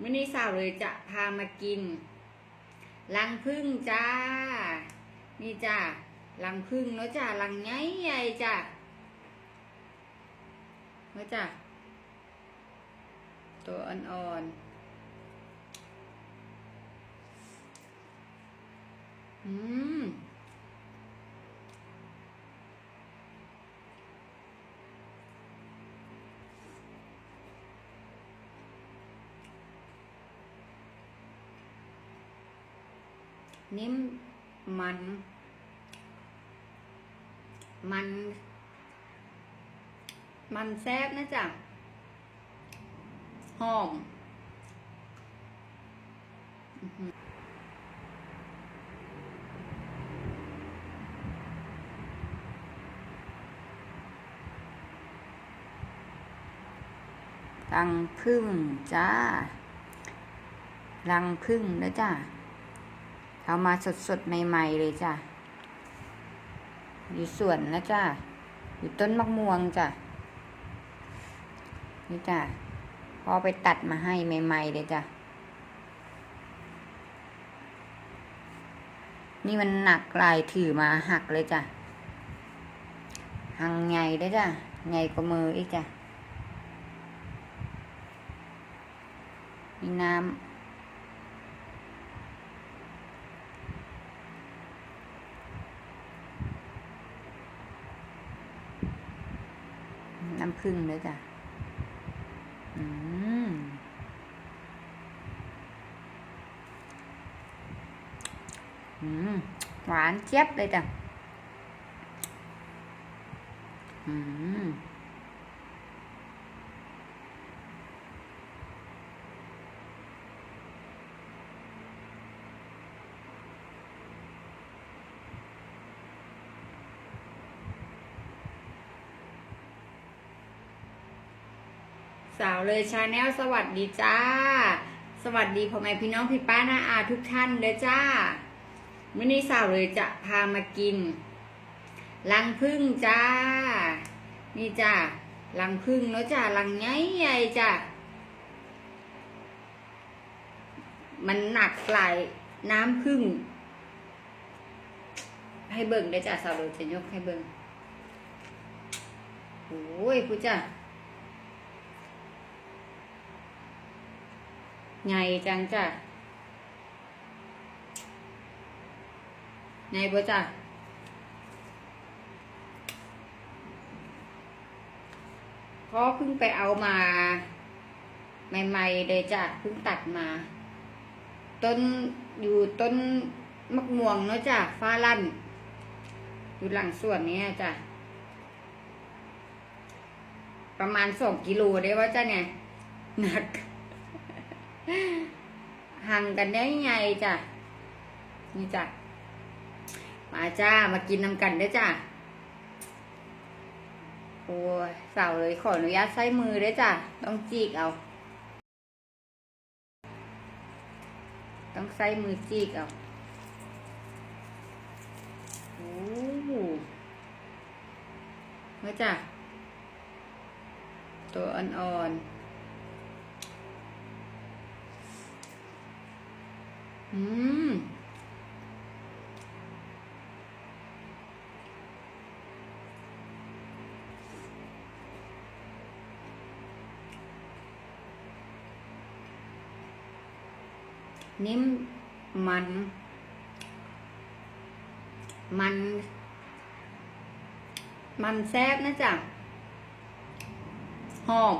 มื่อนี้สาวเลยจะพามากินรังพึ่งจ้า นี่จ้ารังพึ่งเนาะจ้ารังใหญ่ใหญ่จ้าเนาะจ้าตัวอ่อนๆ อืม นิ่มมัน มัน มันแซ่บนะจ๊ะหอมรังพึ่งจ้ารังพึ่งนะจ้า เอามาสดๆใหม่ ๆ เลยจ้ะ อยู่สวนนะจ้ะ อยู่ต้นมะม่วงจ้ะ นี่จ้ะพอไปตัดมาให้ใหม่ ๆ เลยจ้ะ นี่มันหนักลายถือมาหักเลยจ้ะ หังใหญ่เลยจ้ะใหญ่กว่ามืออีกจ้ะมีน้ำ น้ำผึ้งเลยจ้ะ อืมอืมหวานเจี๊ยบเลยจ้ะ อืม สาวเลยชาแนลสวัสดีจ้า สวัสดีพ่อแม่พี่น้องพี่ป้าน้าอาทุกท่านเลยจ้ามื่อนี้สาวเลยจะพามากินรังพึ่งจ้า นี่จ้ารังพึ่งเนาะจ้ารังใหญ่ใหญ่จ้ามันหนักหลายน้ำพึ่ง ให้เบิ่งได้จ้าสาวเลยจะยกให้เบิ่งโอ้ยผู้จ้า ไงจังจ้ะไงบ่จ้ะพ่อเพิ่งไปเอามา ใหม่ๆเลยจ้ะเพิ่งตัดมา ต้นอยู่ต้นมะม่วงเนาะจ้ะฟ้าลั่น อยู่หลังส่วนนี้จ้ะประมาณสองกิโลได้ว่าจ้ะเนี่ยหนัก ห่างกันได้ไงจ้ะนี่จ้ะมาจ้ามากินน้ำกันได้จ้ะโอ้ยสาวเลยขออนุญาตใช้มือได้จ้ะต้องจีกเอา ต้องใช้มือจีกเอาโอ้มาจ้ะตัวอ่อนๆ อืม นิ่มมัน มัน มันแซ่บนะจ๊ะหอม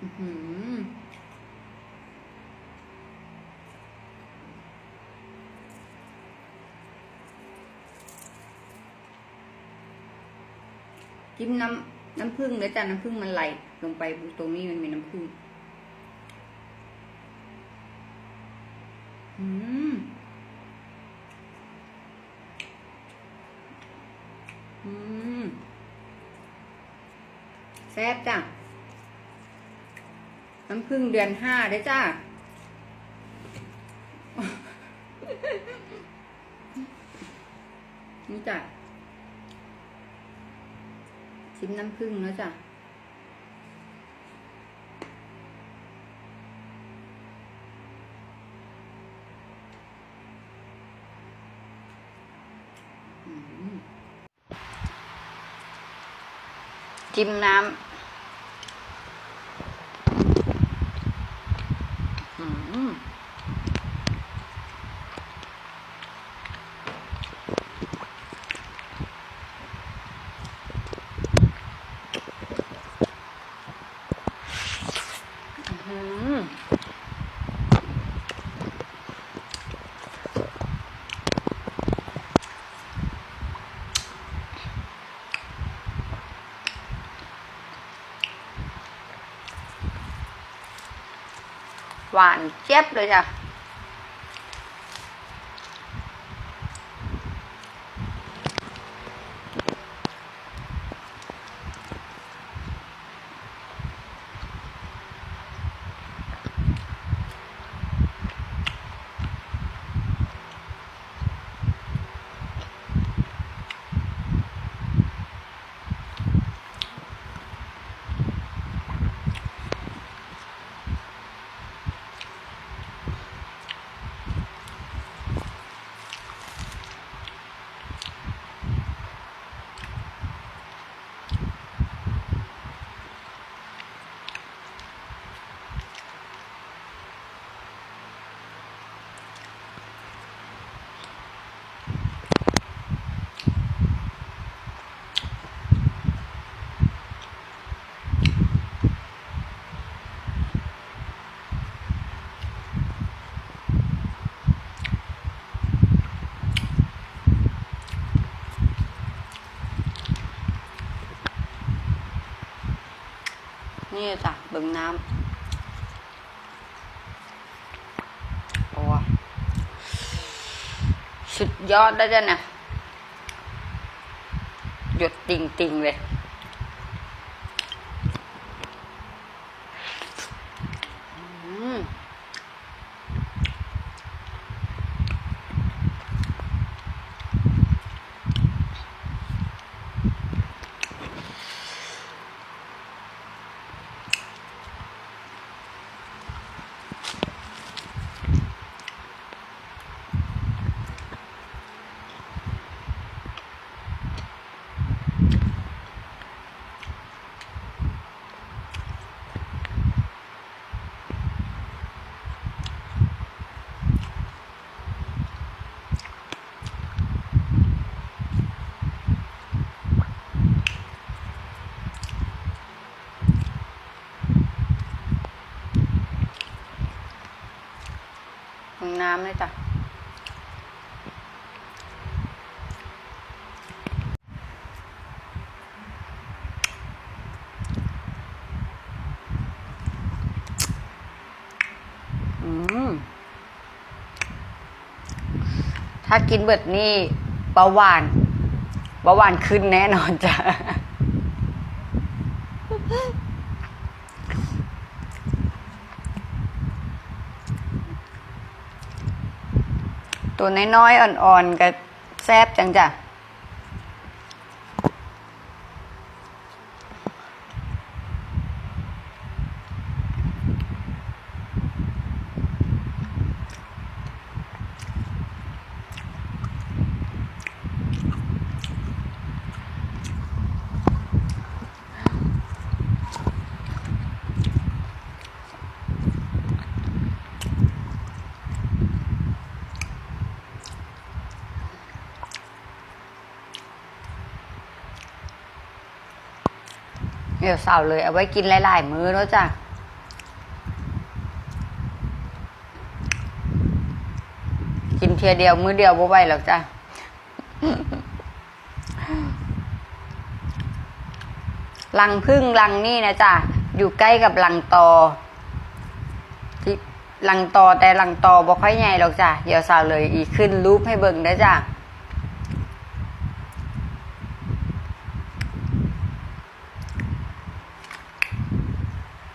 อือหือ จิ้มน้ำน้ำผึ้งเลยจ้ะน้ำผึ้งมันไหลลงไปตรงนี้มันมีน้ำผึ้งอืมอืมแซ่บจ้ะน้ำผึ้งเดือนห้าเด้จ้านี่จ้ะ ชิมน้ำผึ้งแล้วจ้ะจิ้มน้ำ หวาน นี่จ้ะเบิ่งน้ำโอ้สุดยอดได้จ้ะเนี่ยหยดติ่งติงๆเลย น้ำเลยจ้ะอืมถ้ากินเบิดนี่เบาหวานเบาหวานขึ้นแน่นอนจ้ะ ตัวน้อยๆอ่อนๆก็แซ่บจังจ้ะ ยวเสาเลย เอาไว้กินหลายๆมื้อแล้วจ้ะกินเทียเดียว มื้อเดียวบ่ไหวหรอกจ้ะลังพึ่งลังนี่นะจ้ะอยู่ใกล้กับลังตอที่ลังตอแต่ลังตอบ่ค่อยใหญ่หรอกจ้ะเดี๋ยวสาวเลยอีกขึ้นรูปให้เบิ่งได้จ้ะ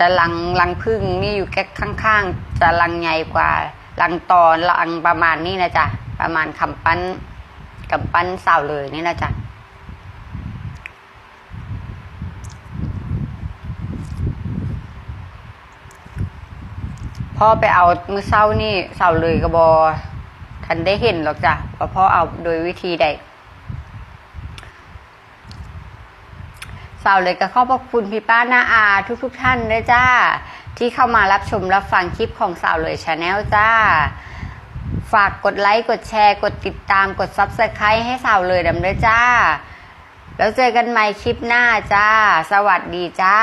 แต่ลังลังพึ่งนี่อยู่แค่ข้างๆจะลังใหญ่กว่าลังตอนลังประมาณนี้นะจ๊ะประมาณคำปั้นกำปั้นเสาเลยนี่นะจ๊ะพ่อไปเอามือเศร้านี่เศร้าเลยก็บอ ทันได้เห็นหรอกจ้ะว่าพ่อเอาโดยวิธีใด สาวเลยก็ขอบพระคุณพี่ป้านาอาทุกๆทท่านด้วยจ้า ที่เข้ามารับชมรับฟังคลิปของสาวเลยชาแนลจ้า ฝากกดไลค์กดแชร์ กดติดตามกดซับสไครต์ให้สาวเลยดำด้วยจ้า แล้วเจอกันใหม่คลิปหน้าจ้า สวัสดีจ้า